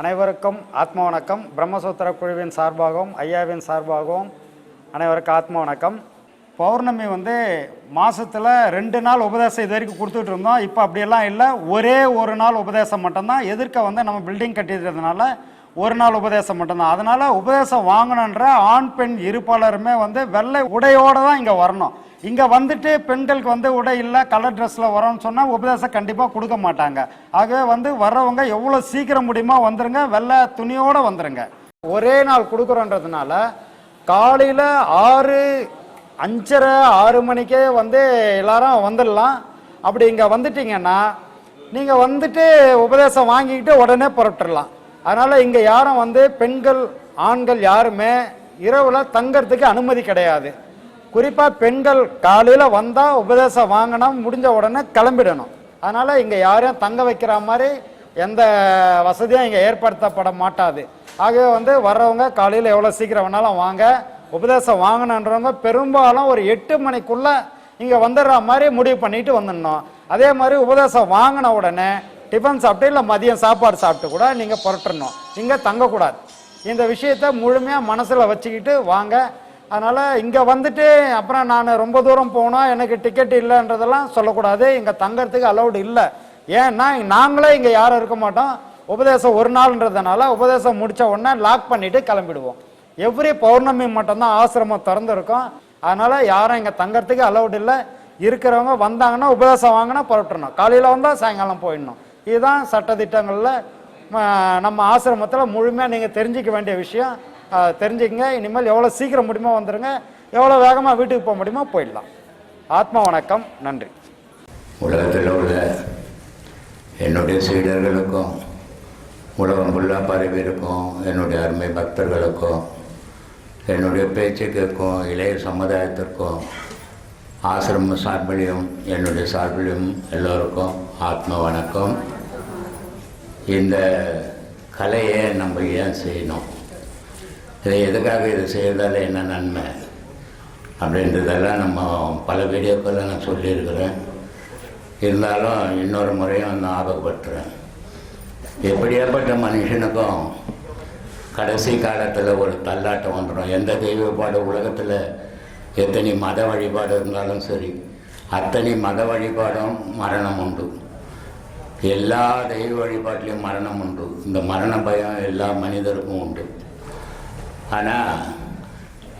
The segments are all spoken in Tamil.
அனைவருக்கும் ஆத்ம வணக்கம். பிரம்மசூத்திர குழுவின் சார்பாகவும் ஐயாவின் சார்பாகவும் அனைவருக்கும் ஆத்ம வணக்கம். பௌர்ணமி வந்து மாதத்தில் ரெண்டு நாள் உபதேசம் இது வரைக்கும் கொடுத்துட்டு இருந்தோம். இப்போ அப்படியெல்லாம் இல்லை. ஒரே ஒரு நாள் உபதேசம் மட்டும்தான். எதிர்க்க வந்து நம்ம பில்டிங் கட்டியிருக்கிறதுனால ஒரு நாள் உபதேசம் மட்டும்தான். அதனால் உபதேசம் வாங்கணுன்ற ஆண் பெண் இருப்பாளருமே வந்து வெள்ளை உடையோடு தான் இங்கே வரணும். இங்கே வந்துட்டு பெண்களுக்கு வந்து உடை இல்லை கலர் ட்ரெஸ்ஸில் வரோம்னு சொன்னால் உபதேசம் கண்டிப்பாக கொடுக்க மாட்டாங்க. ஆகவே வந்து வர்றவங்க எவ்வளோ சீக்கிரம் முடியுமோ வந்துருங்க வெள்ளை துணியோடு வந்துருங்க. ஒரே நாள் கொடுக்குறோன்றதுனால காலையில் ஆறு அஞ்சரை ஆறு மணிக்கே வந்து எல்லாரும் வந்துடலாம். அப்படி இங்கே வந்துட்டீங்கன்னா நீங்கள் வந்துட்டு உபதேசம் வாங்கிக்கிட்டு உடனே புறப்பட்டுடலாம். அதனால் இங்கே யாரும் வந்து பெண்கள் ஆண்கள் யாருமே இரவில் தங்கறதுக்கு அனுமதி கிடையாது. குறிப்பாக பெண்கள் காலையில் வந்தால் உபதேசம் வாங்கினா முடிஞ்ச உடனே கிளம்பிடணும். அதனால் இங்கே யாரையும் தங்க வைக்கிற மாதிரி எந்த வசதியும் இங்கே ஏற்படுத்தப்பட மாட்டாது. ஆகவே வந்து வர்றவங்க காலையில் எவ்வளோ சீக்கிரம் வேணாலும் வாங்க. உபதேசம் வாங்கணுன்றவங்க பெரும்பாலும் ஒரு எட்டு மணிக்குள்ளே இங்கே வந்துடுற மாதிரி முடிவு பண்ணிட்டு வந்துடணும். அதே மாதிரி உபதேசம் வாங்கின உடனே டிஃபன் சாப்பிட்டு இல்லை மதியம் சாப்பாடு சாப்பிட்டு கூட நீங்கள் புரட்டணும். இங்கே தங்கக்கூடாது. இந்த விஷயத்த முழுமையாக மனசில் வச்சுக்கிட்டு வாங்க. அதனால் இங்கே வந்துட்டு அப்புறம் நான் ரொம்ப தூரம் போனால் எனக்கு டிக்கெட் இல்லைன்றதெல்லாம் சொல்லக்கூடாது. இங்கே தங்கறதுக்கு அலௌடு இல்லை. ஏன்னா நாங்களே இங்கே யாரும் இருக்க மாட்டோம். உபதேசம் ஒரு நாள்ன்றதுனால உபதேசம் முடித்த உடனே லாக் பண்ணிவிட்டு கிளம்பிடுவோம். எவ்ரி பௌர்ணமி மட்டும்தான் ஆசிரமம் திறந்துருக்கும். அதனால் யாரும் இங்கே தங்கறதுக்கு அலௌடு இல்லை. இருக்கிறவங்க வந்தாங்கன்னா உபதேசம் வாங்கினா புறப்பட்டுறணும் காலையில் வந்தால் சாயங்காலம் போயிடணும். இதுதான் சட்டத்திட்டங்களில் நம்ம ஆசிரமத்தில் முழுமையாக நீங்கள் தெரிஞ்சிக்க வேண்டிய விஷயம். தெரிஞ்சுக்கங்க. இனிமேல் எவ்வளோ சீக்கிரம் முடியுமோ வந்துடுங்க எவ்வளோ வேகமாக வீட்டுக்கு போக முடியுமோ போயிடலாம். ஆத்மா வணக்கம். நன்றி. உலகத்தில் உள்ள என்னுடைய சீடர்களுக்கும் உலகம் ஃபுல்லாக பரவி இருக்கும் என்னுடைய அருமை பக்தர்களுக்கும் என்னுடைய பேச்சுக்கும் இளைய சமுதாயத்திற்கும் ஆசிரம சார்பிலையும் என்னுடைய சார்பிலையும் எல்லோருக்கும் ஆத்ம வணக்கம். இந்த கலையை நம்ம ஏன் செய்யணும்? இதை எதுக்காக இது செய்கிறதால என்ன நன்மை? அப்படின்றதெல்லாம் நம்ம பல வீடியோக்களில் நான் சொல்லியிருக்கிறேன். இருந்தாலும் இன்னொரு முறையும் நான் ஞாபகப்படுத்துகிறேன் எப்படியாப்பட்ட மனுஷனுக்கும் கடைசி காலத்தில் ஒரு தள்ளாட்டம் வந்துடும் எந்த தெய்வப்பாடு உலகத்தில் எத்தனை மத வழிபாடு இருந்தாலும் சரி அத்தனை மத வழிபாடும் மரணம் உண்டு. எல்லா தெய்வ வழிபாட்டிலையும் மரணம் உண்டு. இந்த மரண பயம் எல்லா மனிதருக்கும் உண்டு. ஆனால்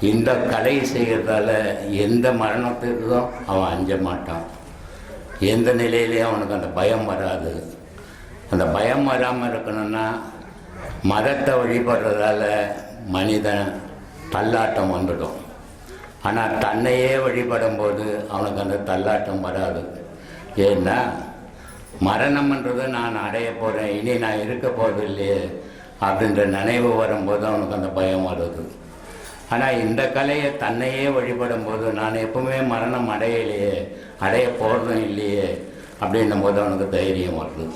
இந்த கலை செய்கிறதால எந்த மரணத்துக்கும் அவன் அஞ்ச மாட்டான். எந்த நிலையிலையும் அவனுக்கு அந்த பயம் வராது. அந்த பயம் வராமல் இருக்கணும்னா மதத்தை வழிபடுறதால மனிதன் தள்ளாட்டம் வந்துடும். ஆனால் தன்னையே வழிபடும்போது அவனுக்கு அந்த தள்ளாட்டம் வராது. ஏன்னா மரணம்ன்றது நான் அடைய போகிறேன் இனி நான் இருக்க போவதில்லையே அப்படின்ற நினைவு வரும்போது அவனுக்கு அந்த பயம் வருது. ஆனால் இந்த கலையை தன்னையே வழிபடும் போது நான் எப்பவுமே மரணம் அடையலையே அடைய போகிறதும் இல்லையே அப்படின்னும் போது அவனுக்கு தைரியம் வருது.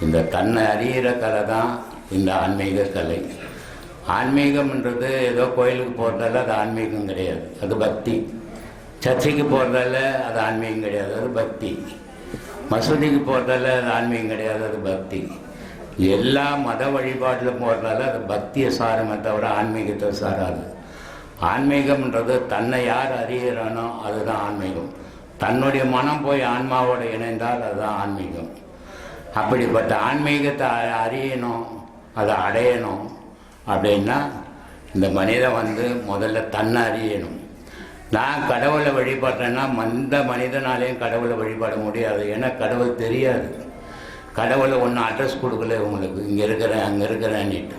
இந்த தன்னை அறிகிற கலை தான் இந்த ஆன்மீக கலை. ஆன்மீகம்ன்றது ஏதோ கோயிலுக்கு போகிறதால அது ஆன்மீகம் கிடையாது. அது பக்தி. சர்ச்சைக்கு போகிறதால அது ஆன்மீகம் கிடையாது. அது பக்தி. மசூதிக்கு போகிறதால அது ஆன்மீகம் கிடையாது அது பக்தி. எல்லா மத வழிபாட்டில் போகிறதால அது பக்தியை சாருமே தவிர ஆன்மீகத்தை சாராது. ஆன்மீகம்ன்றது தன்னை யார் அறிகிறானோ அதுதான் ஆன்மீகம். தன்னுடைய மனம் போய் ஆன்மாவோடு இணைந்தால் அதுதான் ஆன்மீகம். அப்படிப்பட்ட ஆன்மீகத்தை அ- அறியணும் அதை அடையணும் அப்படின்னா இந்த மனிதன் வந்து முதல்ல தன்னை அறியணும். நான் கடவுளை வழிபடுறேன்னா மந்த மனிதனாலேயும் கடவுளை வழிபட முடியாது. ஏன்னா கடவுள் தெரியாது. கடவுளை ஒன்றும் அட்ரஸ் கொடுக்கல உங்களுக்கு. இங்கே இருக்கிறேன் அங்கே இருக்கிறேன்னுட்டு.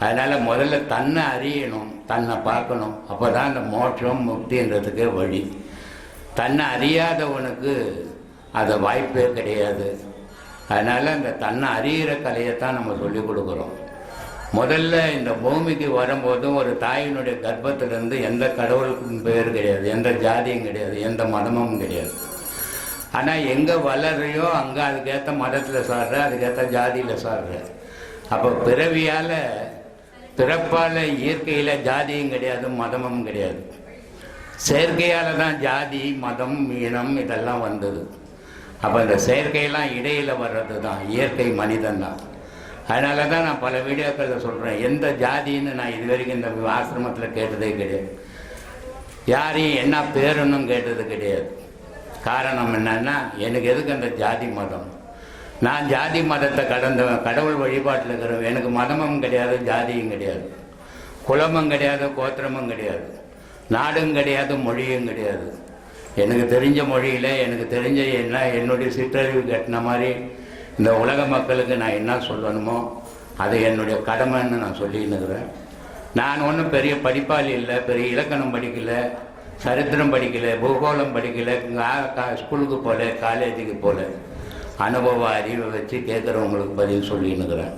அதனால் முதல்ல தன்னை அறியணும் தன்னை பார்க்கணும். அப்போ தான் அந்த மோட்சம் முக்தின்றதுக்கே வழி. தன்னை அறியாதவனுக்கு அது வாய்ப்பே கிடையாது. அதனால் அந்த தன்னை அறிகிற தான் நம்ம சொல்லிக் கொடுக்குறோம். முதல்ல இந்த பூமிக்கு வரும்போதும் ஒரு தாயினுடைய கர்ப்பத்திலிருந்து எந்த கடவுளுக்கும் பேர் கிடையாது எந்த ஜாதியும் கிடையாது எந்த மதமும் கிடையாது. ஆனால் எங்கே வளர்றையோ அங்கே அதுக்கேற்ற மதத்தில் சாடுற அதுக்கேற்ற ஜாதியில் சாடுற அப்போ பிறவியால் பிறப்பால் இயற்கையில் ஜாதியும் கிடையாது மதமும் கிடையாது. செயற்கையால் தான் ஜாதி மதம் இனம் இதெல்லாம் வந்தது. அப்போ இந்த செயற்கையெல்லாம் இடையில் வர்றது தான் இயற்கை மனிதன் தான் அதனால தான் நான் பல வீடியோக்களில் சொல்கிறேன் எந்த ஜாதின்னு நான் இது வரைக்கும் இந்த ஆசிரமத்தில் கேட்டதே கிடையாது. யாரையும் என்ன பேருன்னும் கேட்டது கிடையாது. காரணம் என்னன்னா எனக்கு எதுக்கு அந்த ஜாதி மதம்? நான் ஜாதி மதத்தை கடந்தவன் கடவுள் வழிபாட்டில் இருக்கிறவன். எனக்கு மதமும் கிடையாது ஜாதியும் கிடையாது. குலமும் கிடையாது கோத்திரமும் கிடையாது. நாடும் கிடையாது மொழியும் கிடையாது. எனக்கு தெரிஞ்ச மொழியில் எனக்கு தெரிஞ்ச என்ன என்னுடைய சிற்றறிவு கட்டின மாதிரி இந்த உலக மக்களுக்கு நான் என்ன சொல்லணுமோ அது என்னுடைய கடமைன்னு நான் சொல்லின்னுக்கிறேன். நான் ஒன்றும் பெரிய படிப்பாளி இல்லை பெரிய இலக்கணம் படிக்கலை சரித்திரம் படிக்கலை பூகோளம் படிக்கலை கா- ஸ்கூலுக்கு போகல காலேஜுக்கு போகல அனுபவ அறிவை வச்சு கேட்குறவங்களுக்கு பதில் சொல்லின்னுக்கிறேன்.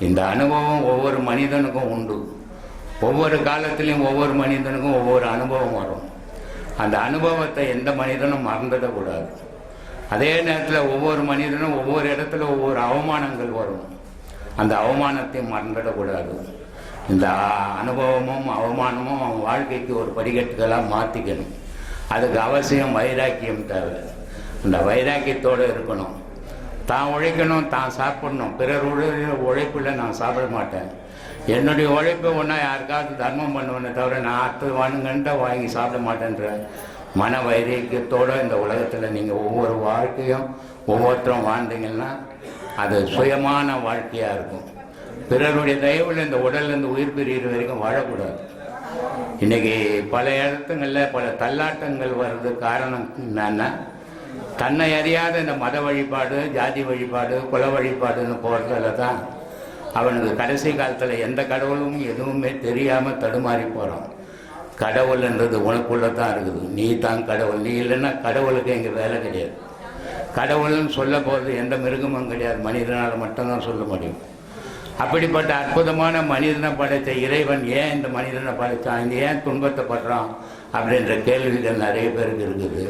இந்த அனுபவம் ஒவ்வொரு மனிதனுக்கும் உண்டு. ஒவ்வொரு காலத்துலேயும் ஒவ்வொரு மனிதனுக்கும் ஒவ்வொரு அனுபவம் வரும். அந்த அனுபவத்தை எந்த மனிதனும் மறந்துடக்கூடாது. அதே நேரத்தில் ஒவ்வொரு மனிதனும் ஒவ்வொரு இடத்துல ஒவ்வொரு அவமானங்கள் வரும். அந்த அவமானத்தை மறந்துடக்கூடாது. இந்த அனுபவமும் அவமானமும் அவன் வாழ்க்கைக்கு ஒரு படிக்கட்டுகளாக மாற்றிக்கணும் அதுக்கு அவசியம் வைராக்கியம் தேவை. அந்த வைராக்கியத்தோடு இருக்கணும். தான் உழைக்கணும் தான் சாப்பிடணும். பிறர் உழைப்பில் நான் சாப்பிட மாட்டேன். என்னுடைய உழைப்பை ஒன்றா யாருக்காவது தர்மம் பண்ணுவேனே தவிர நான் அடுத்து வானுங்கன்ட்டு வாங்கி சாப்பிட மாட்டேன்ற மன வைராக்கியத்தோடு இந்த உலகத்தில் நீங்கள் ஒவ்வொரு வாழ்க்கையும் ஒவ்வொருத்தரும் வாழ்ந்தீங்கன்னா அது சுயமான வாழ்க்கையாக இருக்கும். பிறருடைய தயவில் இந்த உடல்லேருந்து உயிர் பிரிகிற வரைக்கும் வாழக்கூடாது. இன்றைக்கி பல இடத்துங்களில் பல தள்ளாட்டங்கள் வர்றது காரணம் என்னன்னா தன்னை அறியாத இந்த மத வழிபாடு ஜாதி வழிபாடு குல வழிபாடுன்னு போகிறதுல தான் அவனுக்கு கடைசி காலத்தில் எந்த கடவுளும் எதுவுமே தெரியாமல் தடுமாறி போகிறான் கடவுள்ன்றது உனக்குள்ளே தான் இருக்குது. நீ தான் கடவுள். நீ இல்லைன்னா கடவுளுக்கு இங்கே வேலை கிடையாது. கடவுள்னு சொல்ல போகிறது எந்த மிருகமும் கிடையாது. மனிதனால் மட்டும்தான் சொல்ல முடியும். அப்படிப்பட்ட அற்புதமான மனிதனை படைத்த இறைவன் ஏன் இந்த மனிதனை படைத்தான்? இங்கே ஏன் துன்பத்தைப்படுறான் அப்படின்ற கேள்விகள் நிறைய பேருக்கு இருக்குது.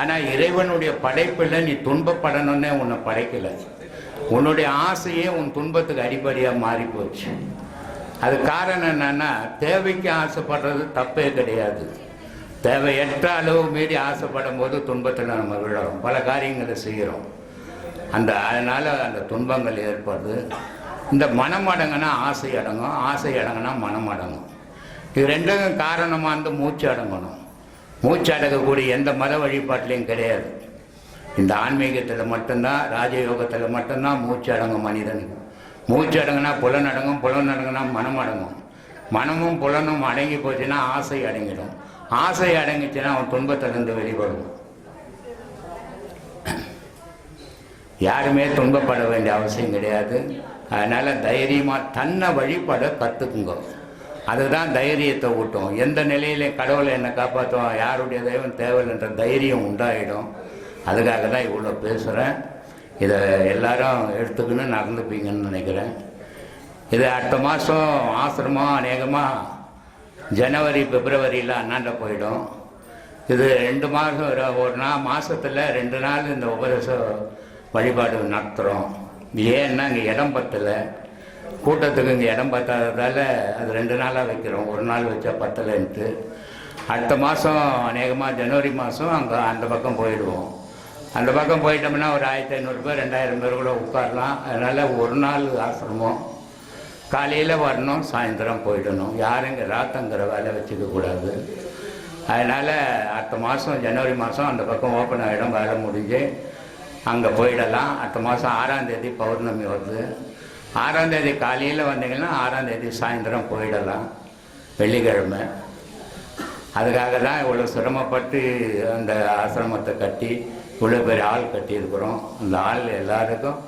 ஆனால் இறைவனுடைய படைப்பில் நீ துன்பப்படணும்னே உன்னை படைக்கலை. உன்னுடைய ஆசையே உன் துன்பத்துக்கு அடிப்படையாக மாறி போச்சு அது காரணம் என்னன்னா தேவைக்கு ஆசைப்படுறது தப்பே கிடையாது. தேவையற்ற அளவு மீறி ஆசைப்படும் போது துன்பத்தில் நம்ம விழுறோம். பல காரியங்களை செய்கிறோம். அந்த அதனால் அந்த துன்பங்கள் ஏற்படுது. இந்த மனம் அடங்கினா ஆசை அடங்கும். ஆசை அடங்கினா மனம் அடங்கும் இது ரெண்டும் காரணமாக வந்து மூச்சு அடங்கணும். மூச்சு அடங்கக்கூடிய எந்த மத வழிபாட்டிலையும் கிடையாது. இந்த ஆன்மீகத்தில் மட்டும்தான் ராஜயோகத்தில் மட்டும்தான் மூச்சு அடங்கும் மனிதனுக்கு. மூச்சு அடங்குனா புலன் அடங்கும் புலன் அடங்குனா மனம் அடங்கும் மனமும் புலனும் அடங்கி போச்சுன்னா ஆசை அடங்கிடும். ஆசை அடங்கிச்சுன்னா அவன் துன்பத்திலிருந்து வெளிப்படும். யாருமே துன்பப்பட வேண்டிய அவசியம் கிடையாது. அதனால் தைரியமாக தன்னை வழிபட கற்றுக்குங்க அதுதான் தைரியத்தை ஊட்டும். எந்த நிலையிலையும் கடவுளை என்னை காப்பாற்றுவோம் யாருடைய தெய்வம் தேவையில்லைன்ற தைரியம் உண்டாயிடும். அதுக்காக தான் இவ்வளோ பேசுகிறேன் இதை எல்லாரும் எடுத்துக்கின்னு நடந்துப்பீங்கன்னு நினைக்கிறேன். இது அடுத்த மாதம் ஆசிரமம் அநேகமாக ஜனவரி பிப்ரவரியில் அண்ணாண்ட போயிடும். இது ரெண்டு மாதம் ஒரு- ஒரு நாள் மாதத்தில் ரெண்டு நாள் இந்த உபதேச வழிபாடு நடத்துகிறோம் ஏன்னா இங்கே இடம் பத்தலை. கூட்டத்துக்கு இங்கே இடம் பத்தாததால் அது ரெண்டு நாளாக வைக்கிறோம். ஒரு நாள் வச்சா பத்தலைன்ட்டு. அடுத்த மாதம் அநேகமாக ஜனவரி மாதம் அங்கே அந்த பக்கம் போயிடுவோம். அந்த பக்கம் போயிட்டோம்னா ஒரு ஆயிரத்தி ஐநூறு பேர் ரெண்டாயிரம் பேர் கூட உட்காரலாம். அதனால் ஒரு நாள் ஆசிரமம். காலையில் வரணும் சாயந்தரம் போயிடணும். யாரும் இங்கே ராத்தங்கிற வேலை வச்சுக்கக்கூடாது அதனால் அடுத்த மாதம் ஜனவரி மாதம் அந்த பக்கம் ஓப்பன் ஆகிடும் வேலை முடிஞ்சு. அங்கே போயிடலாம். அடுத்த மாதம் ஆறாந்தேதி பௌர்ணமி வருது. ஆறாந்தேதி காலையில் வந்தீங்கன்னா ஆறாந்தேதி சாயந்தரம் போயிடலாம். வெள்ளிக்கிழமை. அதுக்காக தான் இவ்வளோ சிரமப்பட்டு அந்த ஆசிரமத்தை கட்டி இவ்வளோ பெரிய ஆள் கட்டியிருக்கிறோம். அந்த ஆள் எல்லாருக்கும்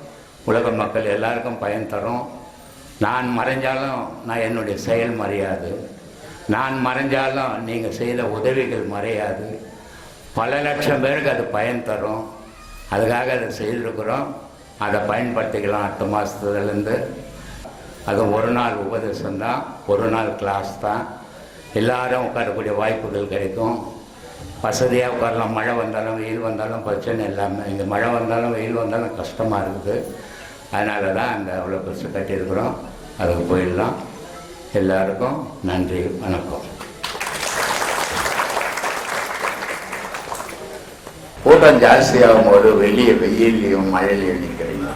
உலக மக்கள் எல்லாருக்கும் பயன் தரும். நான் மறைஞ்சாலும் நான் என்னுடைய செயல் மறையாது. நான் மறைஞ்சாலும் நீங்கள் செய்த உதவிகள் மறையாது. பல லட்சம் பேருக்கு அது பயன் தரும். அதுக்காக அதை செய்திருக்கிறோம். அதை பயன்படுத்திக்கலாம் அடுத்த மாதத்துலேருந்து அது ஒரு நாள் உபதேசம் தான் ஒரு நாள் கிளாஸ் தான். எல்லாரும் உட்காரக்கூடிய வாய்ப்புகள் கிடைக்கும். வசதியாக உட்காரலாம். மழை வந்தாலும் வெயில் வந்தாலும் பிரச்சனை இல்லாமல் இங்கே மழை வந்தாலும் வெயில் வந்தாலும் கஷ்டமாக இருக்குது. அதனால தான் அங்கே அவ்வளோ பெருசு கட்டியிருக்கிறோம். அதுக்கு போயிடலாம். எல்லாருக்கும் நன்றி வணக்கம். கூட்டம் ஜாஸ்தியாகும் போது வெளியே வெயிலையும் மழையிலையும் நிற்கிறீங்க.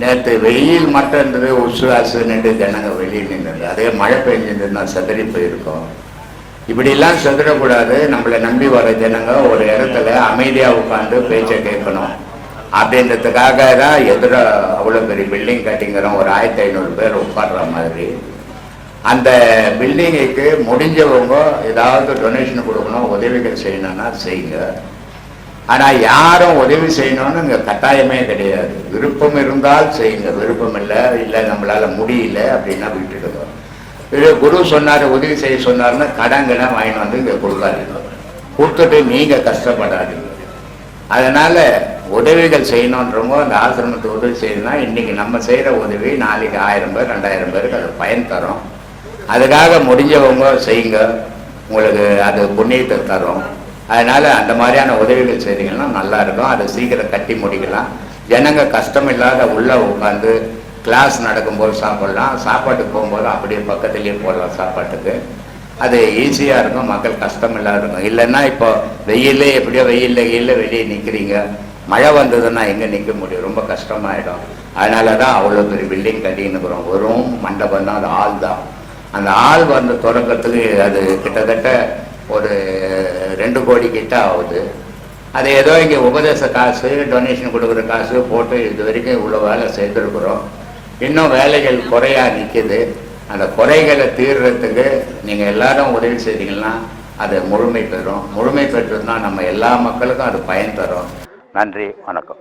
நேற்று வெயில் மட்டும் இருந்தது உசுராசு நின்று ஜனங்க வெளியில் நின்றது. அதே மழை பெஞ்சிருந்தா சதறி போயிருக்கோம். இப்படிலாம் சொல்லிடக்கூடாது நம்மளை நம்பி வர ஜனங்க ஒரு இடத்துல அமைதியாக உட்காந்து பேச்சை கேட்கணும். அப்படின்றதுக்காக தான் எதிர அவ்வளோ பெரிய பில்டிங் கட்டிங்கிறோம். ஒரு ஆயிரத்தி ஐநூறு பேர் உட்கார்ற மாதிரி. அந்த பில்டிங்குக்கு முடிஞ்சவங்க ஏதாவது டொனேஷன் கொடுக்கணும் உதவிகள் செய்யணும்னா செய்யுங்க. ஆனால் யாரும் உதவி செய்யணும்னு இங்கே கட்டாயமே கிடையாது. விருப்பம் இருந்தால் செய்யுங்க. விருப்பம் இல்லை இல்லை நம்மளால் முடியல அப்படின்னா விட்டுடுங்க. இது குரு சொன்னார் உதவி செய்ய சொன்னார்னா கடங்கனை வாங்கிட்டு வந்து இங்கே கொடுக்காதீங்க. கொடுத்துட்டு நீங்கள் கஷ்டப்படாதீங்க. அதனால் உதவிகள் செய்யணுன்றவங்க அந்த ஆசிரமத்தை உதவி செய்யணும்னா இன்றைக்கி நம்ம செய்கிற உதவி நாளைக்கு ஆயிரம் பேர் ரெண்டாயிரம் பேருக்கு அது பயன் தரும். அதுக்காக முடிஞ்சவங்க செய்யுங்க. உங்களுக்கு அது புண்ணியத்தை தரும். அதனால் அந்த மாதிரியான உதவிகள் செய்தீங்கன்னா நல்லா இருக்கும். அதை சீக்கிரம் கட்டி முடிக்கலாம். ஜனங்க கஷ்டம் இல்லாத உள்ளே உட்காந்து கிளாஸ் நடக்கும்போது சாப்பிடலாம். சாப்பாட்டுக்கு போகும்போது அப்படியே பக்கத்துலேயே போடலாம் சாப்பாட்டுக்கு. அது ஈஸியாக இருக்கும். மக்கள் கஷ்டம் இல்லாத இருக்கும். இல்லைன்னா இப்போ வெயிலே எப்படியோ வெயில்ல வெயில்ல வெளியே நிற்கிறீங்க மழை வந்ததுன்னா எங்கே நிற்க முடியும்? ரொம்ப கஷ்டமாயிடும். அதனால தான் அவ்வளோ பெரிய பில்டிங் கட்டின்னுக்குறோம் வெறும் மண்டபம் தான். அது ஆள் தான். அந்த ஆள் வந்து தொடக்கத்துக்கு அது கிட்டத்தட்ட ஒரு ரெண்டு கோடி கிட்ட ஆகுது. அது ஏதோ இங்கே உபதேச காசு டொனேஷன் கொடுக்குற காசு போட்டு இது வரைக்கும் இவ்வளோ வேலை செய்திருக்கிறோம். இன்னும் வேலைகள் குறையா நிற்கிது அந்த குறைகளை தீர்றதுக்கு நீங்கள் எல்லாரும் உதவி செய்தீங்கன்னா அது முழுமை பெறும். முழுமை பெற்றதுன்னா நம்ம எல்லா மக்களுக்கும் அது பயன் தரும். நன்றி வணக்கம்.